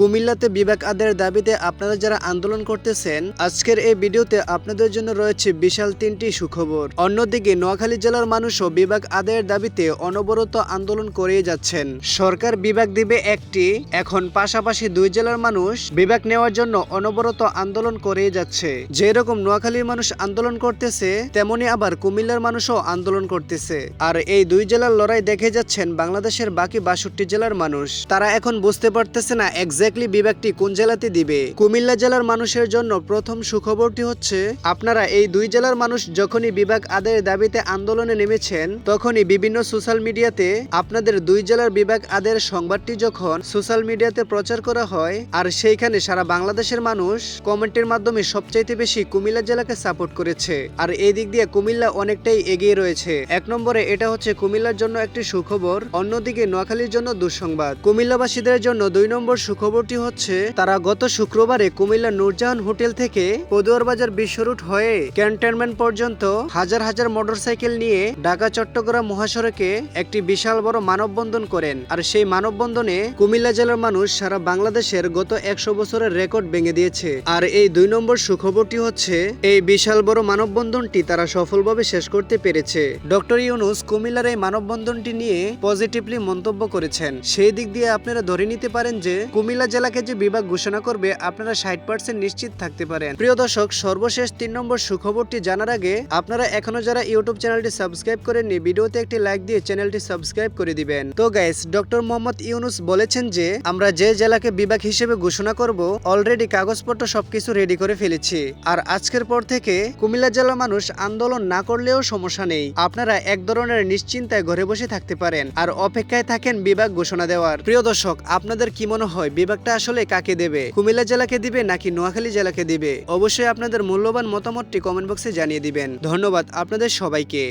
কুমিল্লাতে বিবেক আদায়ের দাবিতে আপনারা যারা আন্দোলন করতেছেন, আজকের এই ভিডিওতে আপনাদের জন্য রয়েছে বিশাল তিনটি সুখবর। অন্যদিকে নোয়াখালী জেলার মানুষও বিভাগ আদায়ের দাবিতে অনবরত আন্দোলন করেই যাচ্ছেন। সরকার বিভাগ দিবে একটি, এখন পাশাপাশি দুই জেলার মানুষ বিভাগ নেওয়ার জন্য অনবরত আন্দোলন করেই যাচ্ছে। যেরকম নোয়াখালীর মানুষ আন্দোলন করতেছে, তেমনি আবার কুমিল্লার মানুষও আন্দোলন করতেছে। আর এই দুই জেলার লড়াই দেখে যাচ্ছেন বাংলাদেশের বাকি বাষট্টি জেলার মানুষ। তারা এখন বুঝতে পারতেছে না এক্স্যাক্টলি বিভাগটি কোন জেলাতে দিবে? কুমিল্লা জেলার মানুষের জন্য প্রথম সুখবরটি হচ্ছে, আপনারা এই দুই জেলার মানুষ যখনই বিভাগ আদায়ের দাবিতে আন্দোলনে নেমেছেন, তখনই বিভিন্ন সোশ্যাল মিডিয়াতে আপনাদের দুই জেলার বিভাগ আদায়ের সংবাদটি যখন সোশ্যাল মিডিয়াতে প্রচার করা হয়, আর সেইখানে সারা বাংলাদেশের মানুষ কমেন্টের মাধ্যমে সবচাইতে বেশি কুমিল্লা জেলাকে সাপোর্ট করেছে। আর এই দিক দিয়ে কুমিল্লা অনেকটাই এগিয়ে রয়েছে। এক নম্বরে এটা হচ্ছে কুমিল্লার জন্য একটি সুখবর, অন্যদিকে নোয়াখালীর জন্য দুঃসংবাদ। কুমিল্লাবাসীদের জন্য দুই নম্বর সুখবরটি হচ্ছে, তারা গত শুক্রবারে কুমিল্লা নূরজাহান হোটেল থেকে পদুয়ার বাজার বিশ্ব রুট হয়ে ক্যান্টনমেন্ট পর্যন্ত হাজার হাজার মোটরসাইকেল নিয়ে ঢাকা, চট্টগ্রাম মহাসড়কে একটি বিশাল বড় মানববন্ধন করেন। আর সেই মানববন্ধনে কুমিল্লা জেলার মানুষ সারা বাংলাদেশের গত একশো বছরের রেকর্ড ভেঙে দিয়েছে। আর এই দুই নম্বর সুখবরটি হচ্ছে, এই বিশাল বড় মানববন্ধনটি তারা সফলভাবে শেষ করতে পেরেছে। ডক্টর ইউনুস কুমিল্লার এই মানববন্ধনটি নিয়ে পজিটিভলি মন্তব্য করেছেন। সেই দিক দিয়ে আপনারা ধরে নিতে পারেন যে, কুমিল্লা জেলাকে যে বিভাগ ঘোষণা করবে, আপনারা ষাট পার্সেন্ট নিশ্চিত থাকতে পারেন। প্রিয় দর্শক, সর্বশেষ তিন নম্বর সুখবরটি জানার আগে, আপনারা এখনও যারা ইউটিউব চ্যানেলটি সাবস্ক্রাইব করেননি, ভিডিওতে একটি লাইক দিয়ে চ্যানেলটি সাবস্ক্রাইব করে দিবেন। তো গাইস ডক্টর মোহাম্মদ ইউনুস বলেছেন যে, আমরা যে জেলাকে বিভাগ হিসেবে ঘোষণা করব অলরেডি কাগজপত্র সবকিছু রেডি করে ফেলেছি। আর আজকের পর থেকে কুমিল্লা জেলার মানুষ আন্দোলন না করলেও সমস্যা নেই। আপনারা এক ধরনের নিশ্চিন্তায় ঘরে বসে থাকতে পারেন। আর অপেক্ষায় থাকেন বিভাগ ঘোষণা দেওয়ার। প্রিয় দর্শক, আপনাদের কি মনে হয় বিভাগটা আসলে কাকে দেবে? কুমিল্লা জেলাকে দিবে নাকি নোয়াখালী জেলাকে দিবে? অবশ্যই আপনাদের মূল্যবান মতামতটি কমেন্ট বক্সে জানিয়ে দিবেন। ধন্যবাদ আপনাদের সবাইকে।